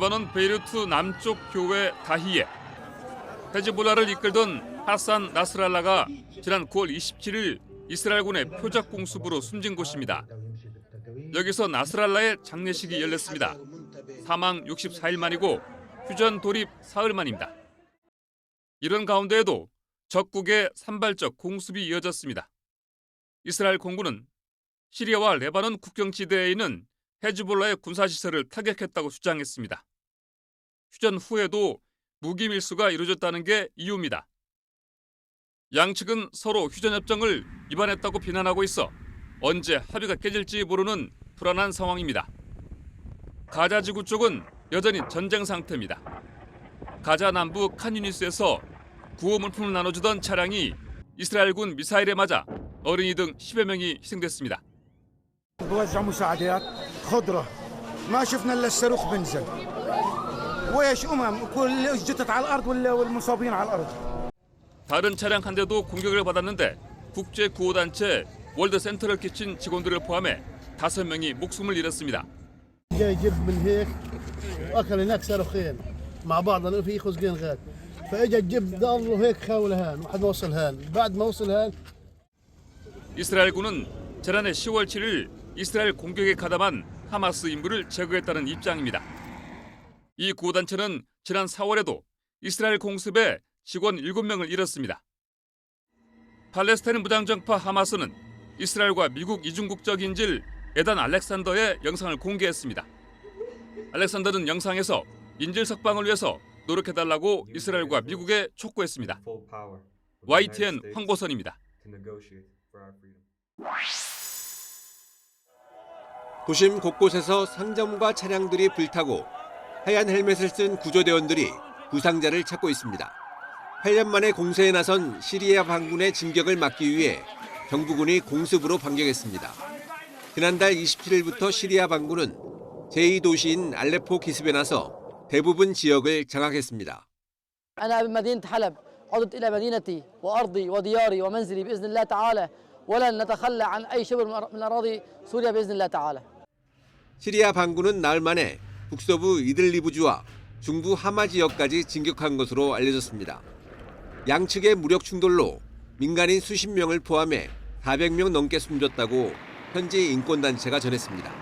레바논 베이루트 남쪽 교회 다히에 헤즈볼라를 이끌던 하산 나스랄라가 지난 9월 27일 이스라엘군의 표적 공습으로 숨진 곳입니다. 여기서 나스랄라의 장례식이 열렸습니다. 사망 64일 만이고 휴전 돌입 사흘 만입니다. 이런 가운데에도 적국의 산발적 공습이 이어졌습니다. 이스라엘 공군은 시리아와 레바논 국경지대에 있는 헤즈볼라의 군사시설을 타격했다고 주장했습니다. 휴전 후에도 무기 밀수가 이루어졌다는 게 이유입니다. 양측은 서로 휴전협정을 위반했다고 비난하고 있어 언제 합의가 깨질지 모르는 불안한 상황입니다. 가자 지구 쪽은 여전히 전쟁 상태입니다. 가자 남부 칸유니스에서 구호 물품을 나눠주던 차량이 이스라엘군 미사일에 맞아 어린이 등 10여 명이 희생됐습니다. بوزع مساعدات خضرة ما شفنا الا الصاروخ بنزل ويش امم كل جتت على الارض ولا والمصابين على الارض 다른 차량 한 대도 공격을 받았는데 국제 구호 단체 월드 센터를 끼친 직원들을 포함해 다섯 명이 목숨을 잃었습니다. جاي يجيب من هيك واكل هناك صاروخين مع بعض لانه في خزقين غاد فاجى تجيب ضل وهيك خاول هان واحد ما وصل هان بعد ما وصل هان 이스라엘군은 지난해 10월 7일 이스라엘 공격에 가담한 하마스 인부를 제거했다는 입장입니다. 이 구호 단체는 지난 4월에도 이스라엘 공습에 직원 7명을 잃었습니다. 팔레스타인 무장정파 하마스는 이스라엘과 미국 이중국적 인질 에단 알렉산더의 영상을 공개했습니다. 알렉산더는 영상에서 인질 석방을 위해서 노력해달라고 이스라엘과 미국에 촉구했습니다. YTN 황보선입니다. 도심 곳곳에서 상점과 차량들이 불타고 하얀 헬멧을 쓴 구조대원들이 부상자를 찾고 있습니다. 8년 만에 공세에 나선 시리아 반군의 진격을 막기 위해 정부군이 공습으로 반격했습니다. 지난달 27일부터 시리아 반군은 제2도시인 알레포 기습에 나서 대부분 지역을 장악했습니다. أنا بمدينة حلب عدت إلى مدينتي وأرضي ودياري ومنزلي بإذن الله تعالى ولن نتخلى عن أي شبر من أر- من أراضي سوريا بإذن الله تعالى 시리아 반군은 나흘 만에 북서부 이들리브주와 중부 하마 지역까지 진격한 것으로 알려졌습니다. 양측의 무력 충돌로 민간인 수십 명을 포함해 400명 넘게 숨졌다고 현지 인권단체가 전했습니다.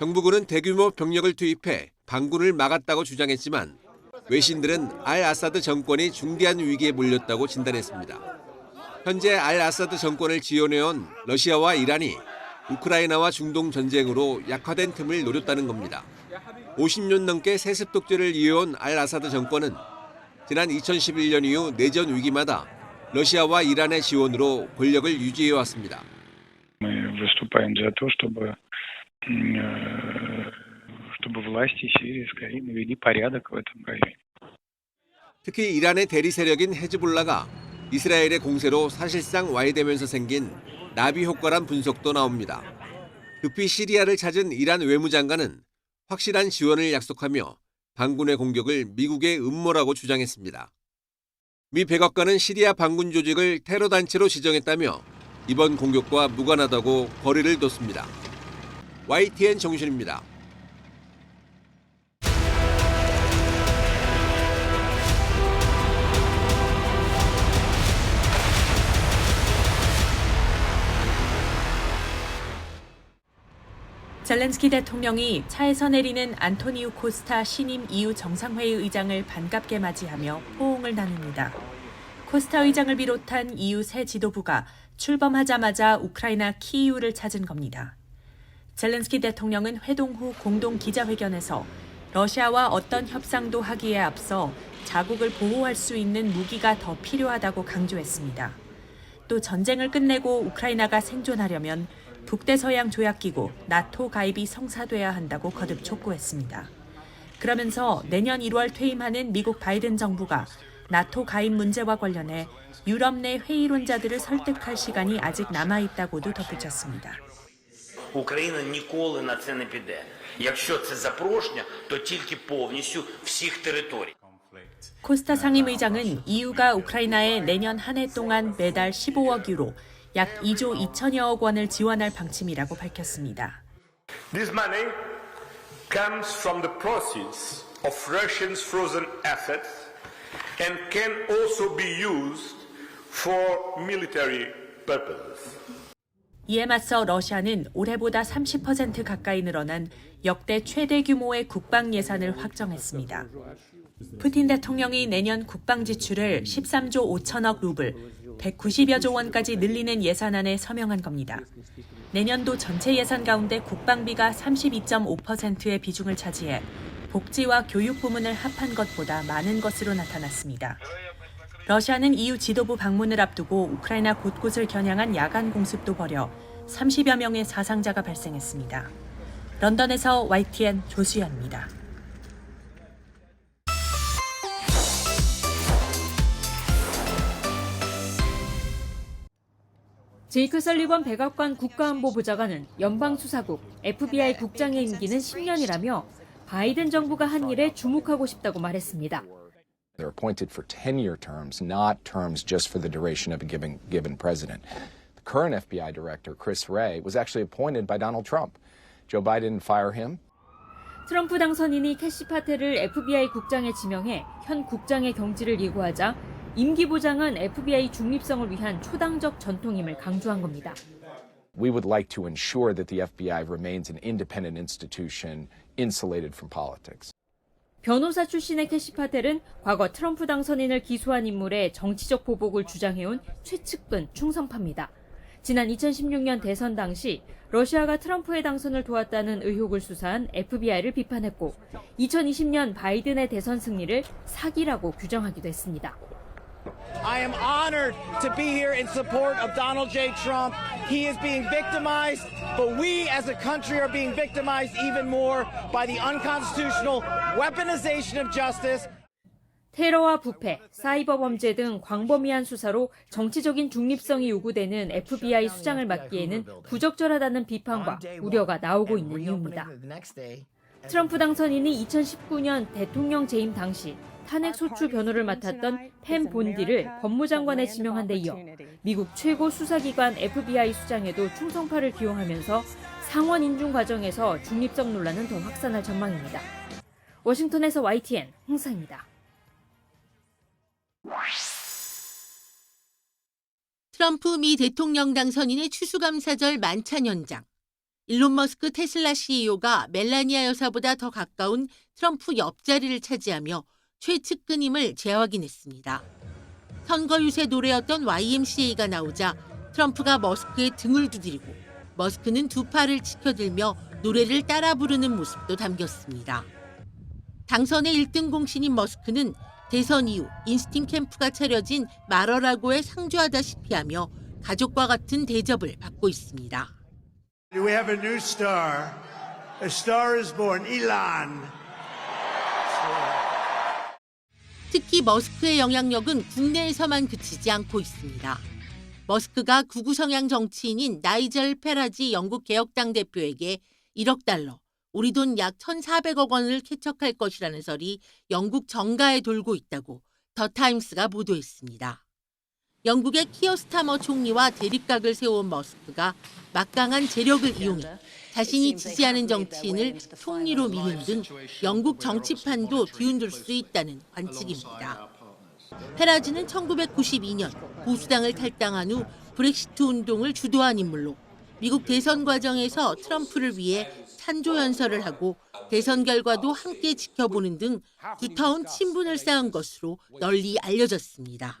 정부군은 대규모 병력을 투입해 반군을 막았다고 주장했지만 외신들은 알 아사드 정권이 중대한 위기에 몰렸다고 진단했습니다. 현재 알 아사드 정권을 지원해온 러시아와 이란이 우크라이나와 중동 전쟁으로 약화된 틈을 노렸다는 겁니다. 50년 넘게 세습 독재를 이어온 알 아사드 정권은 지난 2011년 이후 내전 위기마다 러시아와 이란의 지원으로 권력을 유지해 왔습니다. 특히 이란의 대리 세력인 헤즈볼라가 이스라엘의 공세로 사실상 와해되면서 생긴 나비 효과란 분석도 나옵니다. 급히 시리아를 찾은 이란 외무장관은 확실한 지원을 약속하며 반군의 공격을 미국의 음모라고 주장했습니다. 미 백악관은 시리아 반군 조직을 테러 단체로 지정했다며 이번 공격과 무관하다고 거리를 뒀습니다. YTN 정준입니다. 젤렌스키 대통령이 차에서 내리는 안토니우 코스타 신임 EU 정상회의 의장을 반갑게 맞이하며 포옹을 나눕니다. 코스타 의장을 비롯한 EU 새 지도부가 출범하자마자 우크라이나 키이우를 찾은 겁니다. 젤렌스키 대통령은 회동 후 공동 기자회견에서 러시아와 어떤 협상도 하기에 앞서 자국을 보호할 수 있는 무기가 더 필요하다고 강조했습니다. 또 전쟁을 끝내고 우크라이나가 생존하려면 북대서양 조약기구 나토 가입이 성사돼야 한다고 거듭 촉구했습니다. 그러면서 내년 1월 퇴임하는 미국 바이든 정부가 나토 가입 문제와 관련해 유럽 내 회의론자들을 설득할 시간이 아직 남아 있다고도 덧붙였습니다. Україна ніколи на це не піде. Якщо це запрошення, то тільки повністю всіх територій. 코스타 상임의장은 EU가 우크라이나에 내년 한 해 동안 매달 15억 유로, 약 2조 2천여억 원을 지원할 방침이라고 밝혔습니다. This money comes from the proceeds of Russians' frozen assets and can also be used for military purposes. 이에 맞서 러시아는 올해보다 30% 가까이 늘어난 역대 최대 규모의 국방 예산을 확정했습니다. 푸틴 대통령이 내년 국방 지출을 13조 5천억 루블, 190여 조 원까지 늘리는 예산안에 서명한 겁니다. 내년도 전체 예산 가운데 국방비가 32.5%의 비중을 차지해 복지와 교육 부문을 합한 것보다 많은 것으로 나타났습니다. 러시아는 EU 지도부 방문을 앞두고 우크라이나 곳곳을 겨냥한 야간 공습도 벌여 30여 명의 사상자가 발생했습니다. 런던에서 YTN 조수연입니다. 제이크 설리번 백악관 국가안보보좌관은 연방수사국 FBI 국장의 임기는 10년이라며 바이든 정부가 한 일에 주목하고 싶다고 말했습니다. They're appointed for 10-year terms, not terms just for the duration of a given, given president. The current FBI director, Chris Wray, was actually appointed by Donald Trump. Joe Biden didn't fire him. 트럼프 당선인이 캐시 파텔을 FBI 국장에 지명해 현 국장의 경질을 예고하자 임기 보장은 FBI 중립성을 위한 초당적 전통임을 강조한 겁니다. We would like to ensure that the FBI remains an independent institution insulated from politics. 변호사 출신의 캐시 파텔은 과거 트럼프 당선인을 기소한 인물의 정치적 보복을 주장해온 최측근 충성파입니다. 지난 2016년 대선 당시 러시아가 트럼프의 당선을 도왔다는 의혹을 수사한 FBI를 비판했고 2020년 바이든의 대선 승리를 사기라고 규정하기도 했습니다. I am honored to be here in support of Donald J. Trump. He is being victimized, but we as a country are being victimized even more by the unconstitutional weaponization of justice. 테러와 부패, 사이버 범죄 등 광범위한 수사로 정치적인 중립성이 요구되는 FBI 수장을 맡기에는 부적절하다는 비판과 우려가 나오고 있는 이유입니다. 트럼프 당선인이 2019년 대통령 재임 당시 탄핵 소추 변호를 맡았던 펜 본디를 법무장관에 지명한 데 이어 미국 최고 수사기관 FBI 수장에도 충성파를 기용하면서 상원 인준 과정에서 중립성 논란은 더 확산할 전망입니다. 워싱턴에서 YTN 홍사입니다. 트럼프 미 대통령 당선인의 추수감사절 만찬 현장. 일론 머스크 테슬라 CEO가 멜라니아 여사보다 더 가까운 트럼프 옆자리를 차지하며 최측근임을 재확인했습니다. 선거 유세 노래였던 YMCA가 나오자 트럼프가 머스크의 등을 두드리고 머스크는 두 팔을 치켜들며 노래를 따라 부르는 모습도 담겼습니다. 당선의 1등 공신인 머스크는 대선 이후 인스팅 캠프가 차려진 마러라고에 상주하다시피 하며 가족과 같은 대접을 받고 있습니다. We have a new star. A star is born, Elon. 특히 머스크의 영향력은 국내에서만 그치지 않고 있습니다. 머스크가 구구 성향 정치인인 나이젤 페라지 영국 개혁당 대표에게 1억 달러, 우리 돈 약 1,400억 원을 캐척할 것이라는 설이 영국 정가에 돌고 있다고 더 타임스가 보도했습니다. 영국의 키어 스타머 총리와 대립각을 세운 머스크가 막강한 재력을 이용해 자신이 지지하는 정치인을 총리로 미는 등 영국 정치판도 뒤흔들 수 있다는 관측입니다. 페라즈는 1992년 보수당을 탈당한 후 브렉시트 운동을 주도한 인물로 미국 대선 과정에서 트럼프를 위해 찬조 연설을 하고 대선 결과도 함께 지켜보는 등 두터운 친분을 쌓은 것으로 널리 알려졌습니다.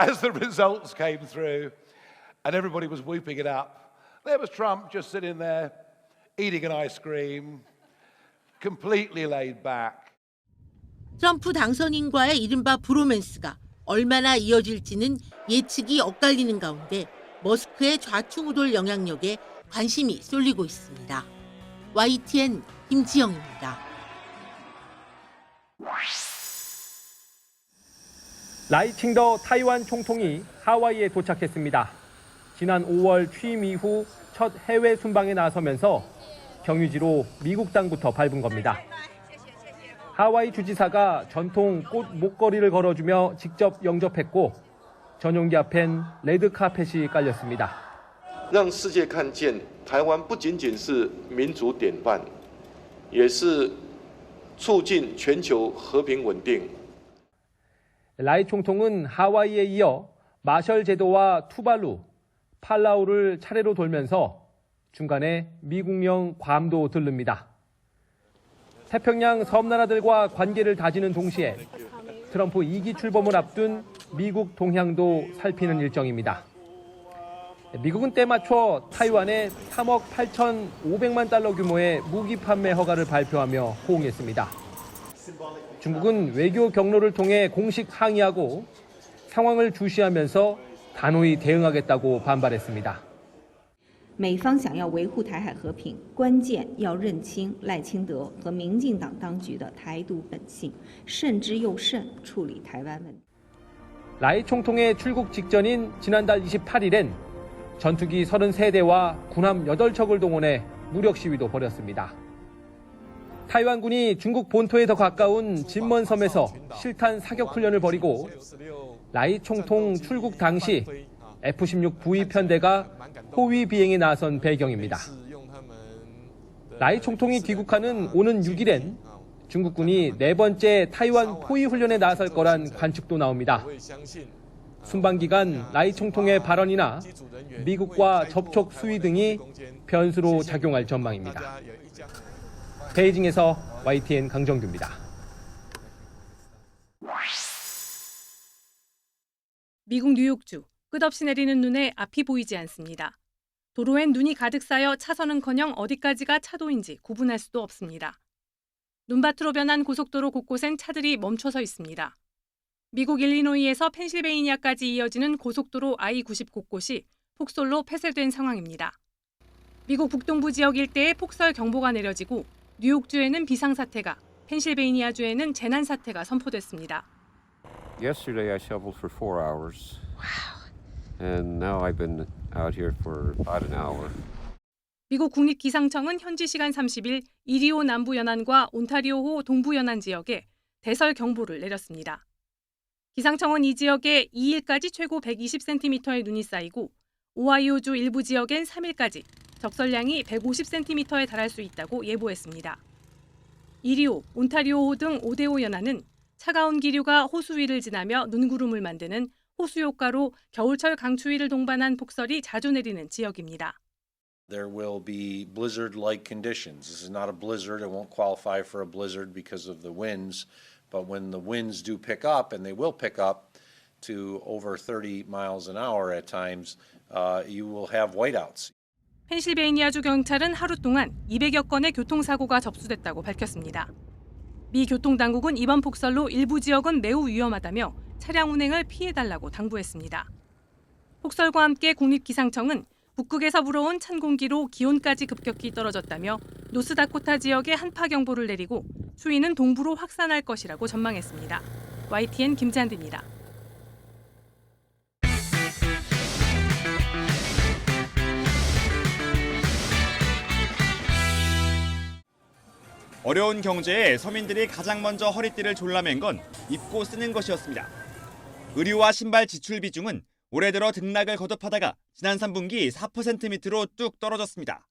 As the results came through and everybody was whooping it up, there was Trump just sitting there eating an ice cream, completely laid back. 트럼프 당선인과의 이른바 브로맨스가 얼마나 이어질지는 예측이 엇갈리는 가운데 머스크의 좌충우돌 영향력에 관심이 쏠리고 있습니다. YTN 김지영입니다. 라이칭더 타이완 총통이 하와이에 도착했습니다. 지난 5월 취임 이후 첫 해외 순방에 나서면서 경유지로 미국 땅부터 밟은 겁니다. 하와이 주지사가 전통 꽃 목걸이를 걸어주며 직접 영접했고 전용기 앞엔 레드 카펫이 깔렸습니다. 让世界看见台湾不仅仅是民主典范， 也是促进全球和平稳定。 라이 총통은 하와이에 이어 마셜 제도와 투발루, 팔라우를 차례로 돌면서 중간에 미국령 괌도 들릅니다. 태평양 섬나라들과 관계를 다지는 동시에 트럼프 2기 출범을 앞둔 미국 동향도 살피는 일정입니다. 미국은 때 맞춰 타이완에 3억 8,500만 달러 규모의 무기 판매 허가를 발표하며 호응했습니다. 중국은 외교 경로를 통해 공식 항의하고 상황을 주시하면서 단호히 대응하겠다고 반발했습니다. 美方想要维护台海和平，关键要认清赖清德和民进党当局的台独本性，慎之又慎处理台湾问题。 라이 총통의 출국 직전인 지난달 28일엔 전투기 33대와 군함 8척을 동원해 무력 시위도 벌였습니다. 타이완군이 중국 본토에 더 가까운 진먼섬에서 실탄 사격 훈련을 벌이고 라이 총통 출국 당시 F-16 V 편대가 호위 비행에 나선 배경입니다. 라이 총통이 귀국하는 오는 6일엔 중국군이 네 번째 타이완 포위 훈련에 나설 거란 관측도 나옵니다. 순방 기간 라이 총통의 발언이나 미국과 접촉 수위 등이 변수로 작용할 전망입니다. 베이징에서 YTN 강정규입니다. 미국 뉴욕주 끝없이 내리는 눈에 앞이 보이지 않습니다. 도로엔 눈이 가득 쌓여 차선은커녕 어디까지가 차도인지 구분할 수도 없습니다. 눈밭으로 변한 고속도로 곳곳엔 차들이 멈춰서 있습니다. 미국 일리노이에서 펜실베이니아까지 이어지는 고속도로 I-90 곳곳이 폭설로 폐쇄된 상황입니다. 미국 북동부 지역 일대에 폭설 경보가 내려지고 뉴욕주에는 비상사태가, 펜실베이니아주에는 재난사태가 선포됐습니다. Yesterday I shoveled for four hours. Wow. And now I've been out here for about an hour. 미국 국립기상청은 현지 시간 30일 이리오 남부 연안과 온타리오호 동부 연안 지역에 대설 경보를 내렸습니다. 기상청은 이 지역에 2일까지 최고 120cm의 눈이 쌓이고 오하이오주 일부 지역엔 3일까지 적설량이 150cm에 달할 수 있다고 예보했습니다. 이리오, 온타리오호 등 5대5 연안은 차가운 기류가 호수 위를 지나며 눈구름을 만드는 호수 효과로 겨울철 강추위를 동반한 폭설이 자주 내리는 지역입니다. There will be blizzard-like conditions. This is not a blizzard. It won't qualify for a blizzard because of the winds. But when the winds do pick up, and they will pick up to over 30 miles an hour at times, uh, you will have whiteouts. 펜실베이니아주 경찰은 하루 동안 200여 건의 교통사고가 접수됐다고 밝혔습니다. 미 교통당국은 이번 폭설로 일부 지역은 매우 위험하다며 차량 운행을 피해달라고 당부했습니다. 폭설과 함께 국립기상청은 북극에서 불어온 찬 공기로 기온까지 급격히 떨어졌다며 노스다코타 지역에 한파 경보를 내리고 추위는 동부로 확산할 것이라고 전망했습니다. YTN 김찬디입니다. 어려운 경제에 서민들이 가장 먼저 허리띠를 졸라맨 건 입고 쓰는 것이었습니다. 의류와 신발 지출 비중은 올해 들어 등락을 거듭하다가 지난 3분기 4% 밑으로 뚝 떨어졌습니다.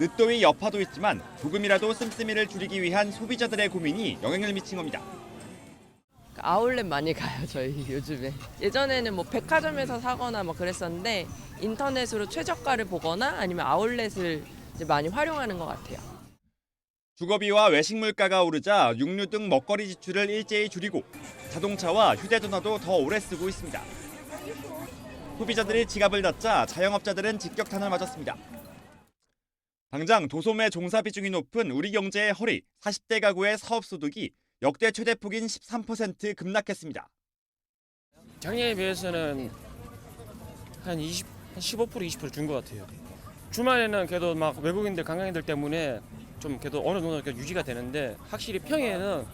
늦더위 여파도 있지만 조금이라도 씀씀이를 줄이기 위한 소비자들의 고민이 영향을 미친 겁니다. 아울렛 많이 가요 저희 요즘에 예전에는 뭐 백화점에서 사거나 뭐 그랬었는데 인터넷으로 최저가를 보거나 아니면 아울렛을 이제 많이 활용하는 것 같아요. 주거비와 외식 물가가 오르자 육류 등 먹거리 지출을 일제히 줄이고 자동차와 휴대전화도 더 오래 쓰고 있습니다. 소비자들이 지갑을 닫자 자영업자들은 직격탄을 맞았습니다. 당장 도소매 종사 비중이 높은 우리 경제의 허리 40대 가구의 사업 소득이 역대 최대 폭인 13% 급락했습니다. 작년에 비해서는 한 20, 한 15% 20%준 것 같아요. 주말에는 그래도 막 외국인들 관광객들 때문에 좀 그래도 어느 정도 유지가 되는데 확실히 평일에는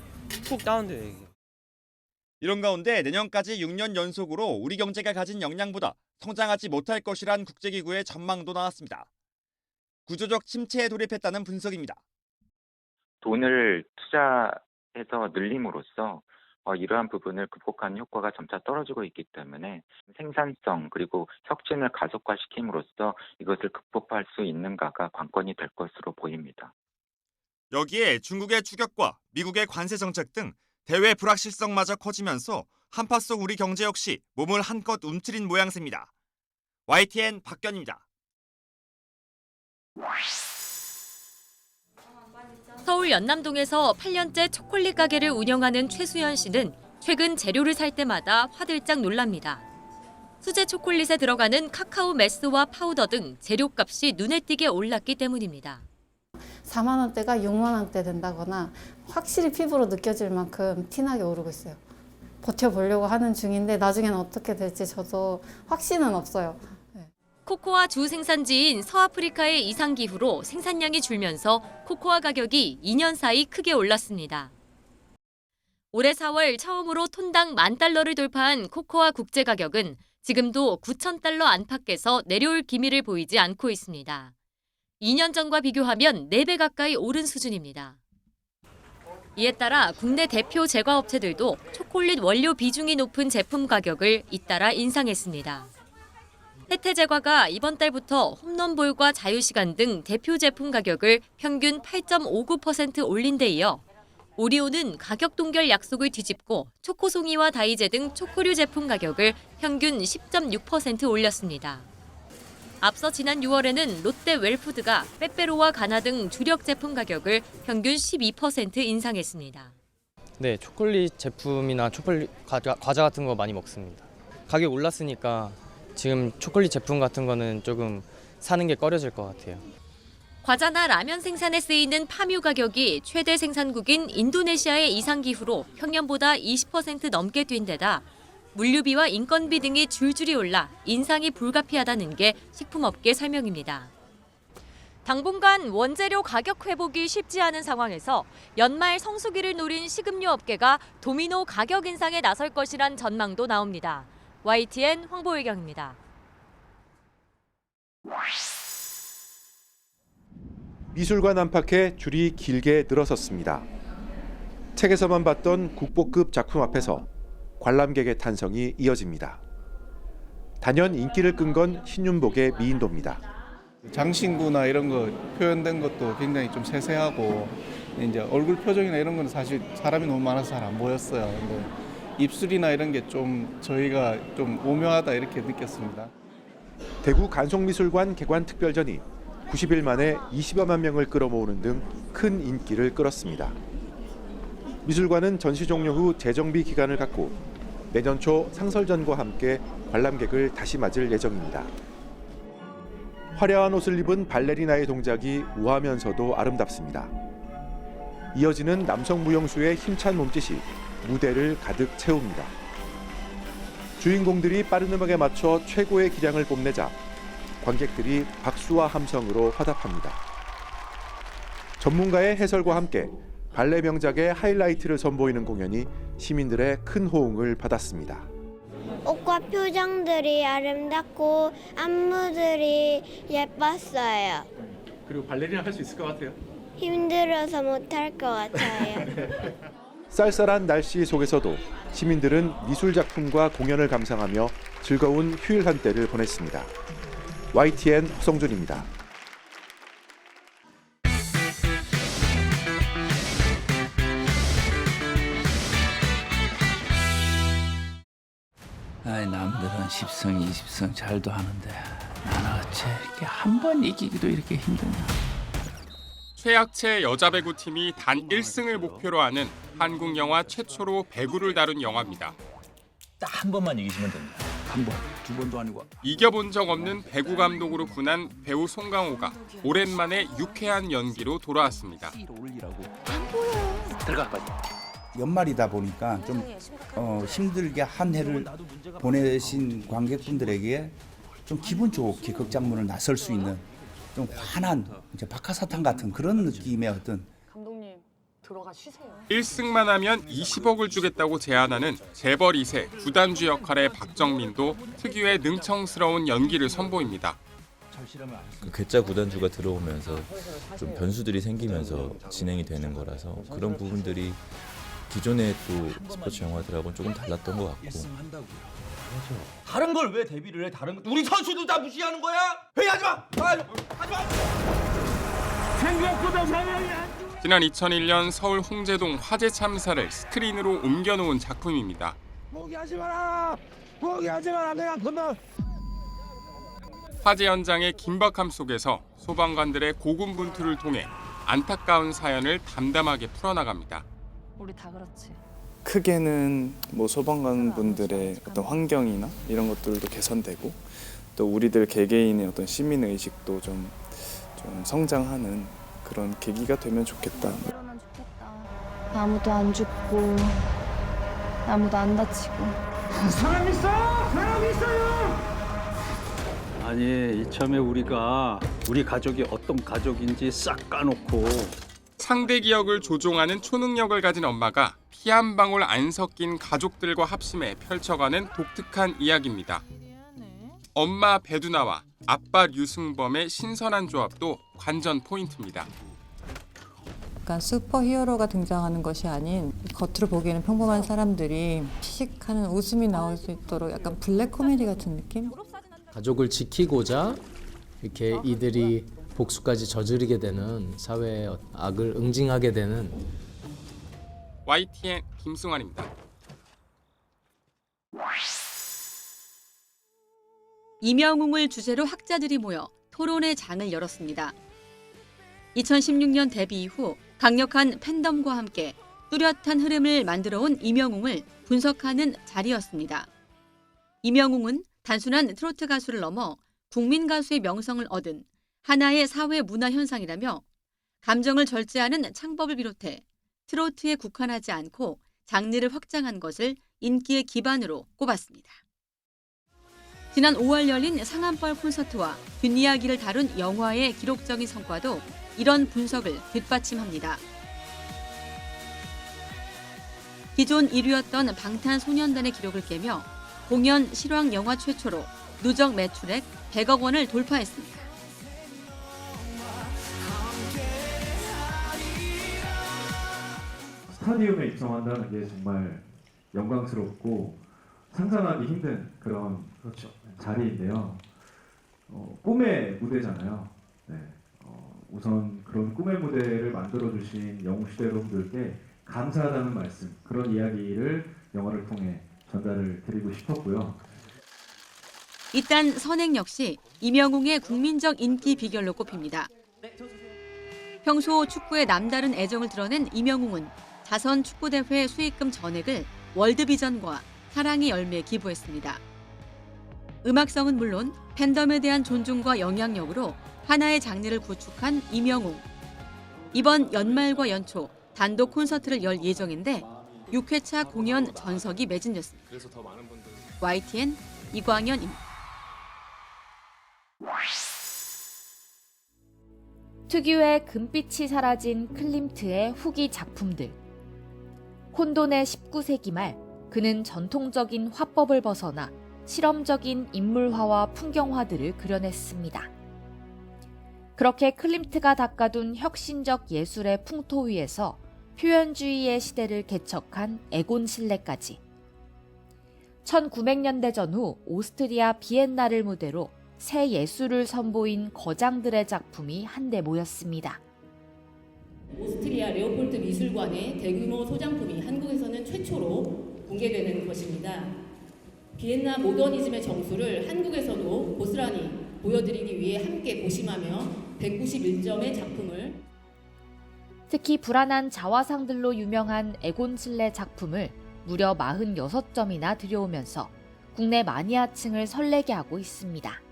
푹 다운돼요. 이게. 이런 가운데 내년까지 6년 연속으로 우리 경제가 가진 역량보다 성장하지 못할 것이란 국제기구의 전망도 나왔습니다. 구조적 침체에 돌입했다는 분석입니다. 돈을 투자해서 늘림으로써 어, 이러한 부분을 극복하는 효과가 점차 떨어지고 있기 때문에 생산성 그리고 혁신을 가속화시킴으로써 이것을 극복할 수 있는가가 관건이 될 것으로 보입니다. 여기에 중국의 추격과 미국의 관세 정책 등 대외 불확실성마저 커지면서 한파 속 우리 경제 역시 몸을 한껏 움츠린 모양새입니다. YTN 박견입니다. 서울 연남동에서 8년째 초콜릿 가게를 운영하는 최수연 씨는 최근 재료를 살 때마다 화들짝 놀랍니다. 수제 초콜릿에 들어가는 카카오 메스와 파우더 등 재료값이 눈에 띄게 올랐기 때문입니다. 4만 원대가 6만 원대 된다거나 확실히 피부로 느껴질 만큼 티나게 오르고 있어요. 버텨보려고 하는 중인데 나중에는 어떻게 될지 저도 확신은 없어요. 코코아 주 생산지인 서아프리카의 이상 기후로 생산량이 줄면서 코코아 가격이 2년 사이 크게 올랐습니다. 올해 4월 처음으로 톤당 만 달러를 돌파한 코코아 국제 가격은 지금도 9천 달러 안팎에서 내려올 기미를 보이지 않고 있습니다. 2년 전과 비교하면 4배 가까이 오른 수준입니다. 이에 따라 국내 대표 제과업체들도 초콜릿 원료 비중이 높은 제품 가격을 잇따라 인상했습니다. 혜태 제과가 이번 달부터 홈런볼과 자유시간 등 대표 제품 가격을 평균 8.59% 올린 데 이어 오리오는 가격 동결 약속을 뒤집고 초코송이와 다이제 등 초코류 제품 가격을 평균 10.6% 올렸습니다. 앞서 지난 6월에는 롯데 웰푸드가 빼빼로와 가나 등 주력 제품 가격을 평균 12% 인상했습니다. 네, 초콜릿 제품이나 초콜릿 과자, 과자 같은 거 많이 먹습니다. 가격 올랐으니까 지금 초콜릿 제품 같은 거는 조금 사는 게 꺼려질 것 같아요. 과자나 라면 생산에 쓰이는 파뮤 가격이 최대 생산국인 인도네시아의 이상 기후로 평년보다 20% 넘게 뛴 데다 물류비와 인건비 등이 줄줄이 올라 인상이 불가피하다는 게 식품업계 설명입니다. 당분간 원재료 가격 회복이 쉽지 않은 상황에서 연말 성수기를 노린 식음료 업계가 도미노 가격 인상에 나설 것이란 전망도 나옵니다. YTN 황보혜경입니다. 미술관 안팎에 줄이 길게 늘어섰습니다. 책에서만 봤던 국보급 작품 앞에서 관람객의 탄성이 이어집니다. 단연 인기를 끈 건 신윤복의 미인도입니다. 장신구나 이런 거 표현된 것도 굉장히 좀 세세하고 이제 얼굴 표정이나 이런 거는 사실 사람이 너무 많아서 잘 안 보였어요. 근데 입술이나 이런 게 좀 저희가 좀 오묘하다 이렇게 느꼈습니다. 대구 간송미술관 개관 특별전이 90일 만에 20여만 명을 끌어모으는 등 큰 인기를 끌었습니다. 미술관은 전시 종료 후 재정비 기간을 갖고 내년 초 상설전과 함께 관람객을 다시 맞을 예정입니다. 화려한 옷을 입은 발레리나의 동작이 우아하면서도 아름답습니다. 이어지는 남성 무용수의 힘찬 몸짓이 무대를 가득 채웁니다. 주인공들이 빠른 음악에 맞춰 최고의 기량을 뽐내자 관객들이 박수와 함성으로 화답합니다. 전문가의 해설과 함께 발레 명작의 하이라이트를 선보이는 공연이 시민들의 큰 호응을 받았습니다. 옷과 표정들이 아름답고 안무들이 예뻤어요. 그리고 발레리나 할 수 있을 것 같아요. 힘들어서 못할 것 같아요. 쌀쌀한 날씨 속에서도 시민들은 미술 작품과 공연을 감상하며 즐거운 휴일 한때를 보냈습니다. YTN 허성준입니다. 10승, 20승 잘도 하는데 나는 어째 이렇게 한 번 이기기도 이렇게 힘드냐. 최약체 여자 배구 팀이 단 1승을 목표로 하는 한국 영화 최초로 배구를 다룬 영화입니다. 딱 한 번만 이기시면 됩니다. 한 번, 두 번도 아니고. 이겨본 적 없는 배구 감독으로 군한 배우 송강호가 오랜만에 유쾌한 연기로 돌아왔습니다. 들어가 빨리. 연말이다 보니까 좀 어, 힘들게 한 해를 보내신 관객분들에게 좀 기분 좋게 극장문을 나설 수 있는 좀 환한 이제 박하사탕 같은 그런 느낌의 어떤 감독님 들어가 쉬세요. 1승만 하면 20억을 주겠다고 제안하는 재벌 2세 구단주 역할의 박정민도 특유의 능청스러운 연기를 선보입니다. 그 괴짜 구단주가 들어오면서 좀 변수들이 생기면서 진행이 되는 거라서 그런 부분들이 기존의 또 스포츠 영화들하고는 조금 달랐던 것 같고 다른 걸 왜 데뷔를 해? 다른 거 우리 선수들 다 무시하는 거야? 회의하지 마. 아, 하지 마. 지난 2001년 서울 홍제동 화재 참사를 스크린으로 옮겨놓은 작품입니다. 포기하지 마라! 포기하지 마라! 내가 건너! 화재 현장의 긴박함 속에서 소방관들의 고군분투를 통해 안타까운 사연을 담담하게 풀어나갑니다. 우리 다 그렇지. 크게는 뭐 소방관 분들의 어떤 환경이나 이런 것들도 개선되고 또 우리들 개개인의 어떤 시민 의식도 좀, 좀 성장하는 그런 계기가 되면 좋겠다. 아무도 안 죽고 아무도 안 다치고. 사람 있어! 사람 있어요! 아니 이참에 우리가 우리 가족이 어떤 가족인지 싹 까놓고 상대 기억을 조종하는 초능력을 가진 엄마가 피 한 방울 안 섞인 가족들과 합심해 펼쳐가는 독특한 이야기입니다. 엄마 배두나와 아빠 류승범의 신선한 조합도 관전 포인트입니다. 약간 슈퍼히어로가 등장하는 것이 아닌 겉으로 보기에는 평범한 사람들이 피식하는 웃음이 나올 수 있도록 약간 블랙 코미디 같은 느낌? 가족을 지키고자 이렇게 이들이 복수까지 저지르게 되는 사회의 악을 응징하게 되는 YTN 김승환입니다. 임영웅을 주제로 학자들이 모여 토론의 장을 열었습니다. 2016년 데뷔 이후 강력한 팬덤과 함께 뚜렷한 흐름을 만들어온 임영웅을 분석하는 자리였습니다. 임영웅은 단순한 트로트 가수를 넘어 국민 가수의 명성을 얻은 하나의 사회 문화 현상이라며 감정을 절제하는 창법을 비롯해 트로트에 국한하지 않고 장르를 확장한 것을 인기의 기반으로 꼽았습니다. 지난 5월 열린 상한벌 콘서트와 뒷이야기를 다룬 영화의 기록적인 성과도 이런 분석을 뒷받침합니다. 기존 1위였던 방탄소년단의 기록을 깨며 공연 실황 영화 최초로 누적 매출액 100억 원을 돌파했습니다. 스타디움에 입성한다는 게 정말 영광스럽고 상상하기 힘든 그런 자리인데요. 어, 꿈의 무대잖아요. 네. 어, 우선 그런 꿈의 무대를 만들어 주신 영웅시대 여러분들께 감사하다는 말씀, 그런 이야기를 영화를 통해 전달을 드리고 싶었고요. 이딴 선행 역시 임영웅의 국민적 인기 비결로 꼽힙니다. 평소 축구에 남다른 애정을 드러낸 임영웅은 자선 축구대회 수익금 전액을 월드비전과 사랑의 열매에 기부했습니다. 음악성은 물론 팬덤에 대한 존중과 영향력으로 하나의 장르를 구축한 임영웅. 이번 연말과 연초 단독 콘서트를 열 예정인데 6회차 공연 전석이 매진됐습니다. YTN 이광현입니다. 특유의 금빛이 사라진 클림트의 후기 작품들. 혼돈의 19세기 말 그는 전통적인 화법을 벗어나 실험적인 인물화와 풍경화들을 그려냈습니다. 그렇게 클림트가 닦아둔 혁신적 예술의 풍토 위에서 표현주의의 시대를 개척한 에곤 실레까지 1900년대 전후 오스트리아 비엔나를 무대로 새 예술을 선보인 거장들의 작품이 한데 모였습니다. 오스트리아 레오폴드 미술관의 대규모 소장품이 한국에서는 최초로 공개되는 것입니다. 비엔나 모더니즘의 정수를 한국에서도 고스란히 보여드리기 위해 함께 고심하며 191점의 작품을 특히 불안한 자화상들로 유명한 에곤 실레 작품을 무려 46점이나 들여오면서 국내 마니아층을 설레게 하고 있습니다.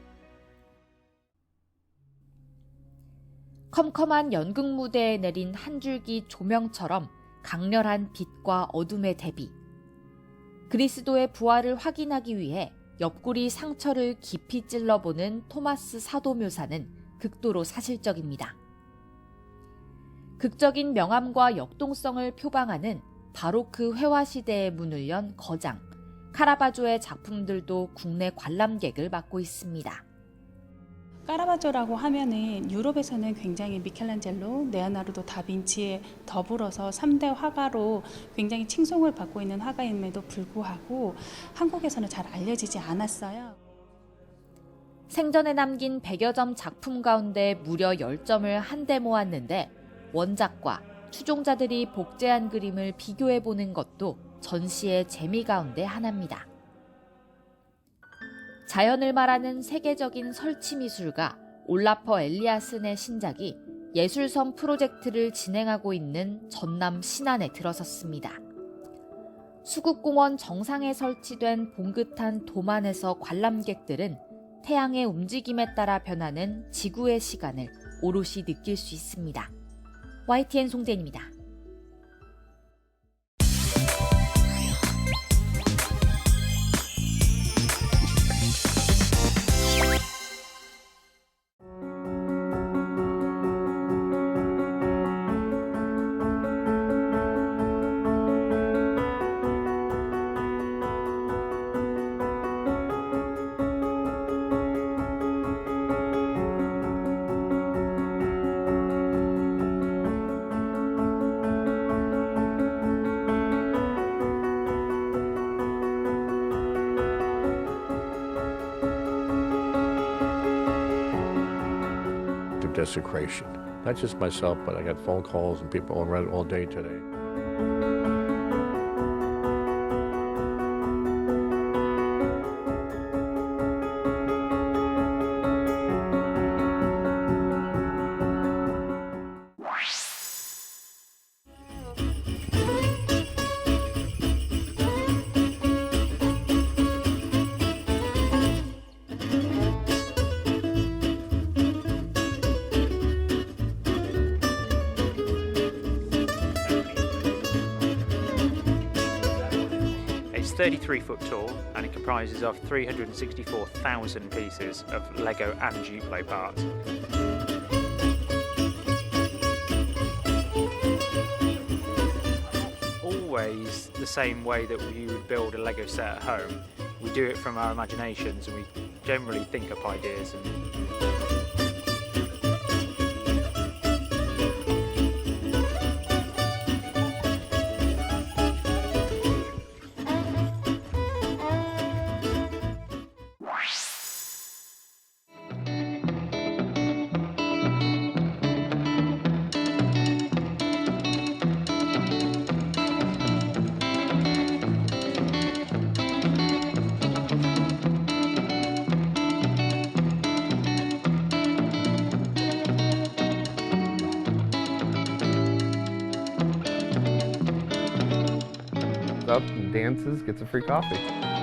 컴컴한 연극 무대에 내린 한 줄기 조명처럼 강렬한 빛과 어둠의 대비. 그리스도의 부활을 확인하기 위해 옆구리 상처를 깊이 찔러보는 토마스 사도 묘사는 극도로 사실적입니다. 극적인 명암과 역동성을 표방하는 바로크 회화 시대의 문을 연 거장, 카라바조의 작품들도 국내 관람객을 맡고 있습니다. 까라바조라고 하면은 유럽에서는 굉장히 미켈란젤로, 네오나르도 다빈치에 더불어서 3대 화가로 굉장히 칭송을 받고 있는 화가임에도 불구하고 한국에서는 잘 알려지지 않았어요. 생전에 남긴 100여 점 작품 가운데 무려 10점을 한데 모았는데 원작과 추종자들이 복제한 그림을 비교해 보는 것도 전시의 재미 가운데 하나입니다. 자연을 말하는 세계적인 설치 미술가 올라퍼 엘리아슨의 신작이 예술섬 프로젝트를 진행하고 있는 전남 신안에 들어섰습니다. 수국공원 정상에 설치된 봉긋한 도만에서 관람객들은 태양의 움직임에 따라 변하는 지구의 시간을 오롯이 느낄 수 있습니다. YTN 송재입니다. Desecration. Not just myself, but I got phone calls and people on Reddit all day today. 33 foot tall and it comprises of 364,000 pieces of Lego and Duplo parts. Always the same way that we would build a Lego set at home. We do it from our imaginations and we generally think up ideas and dances, gets a free coffee.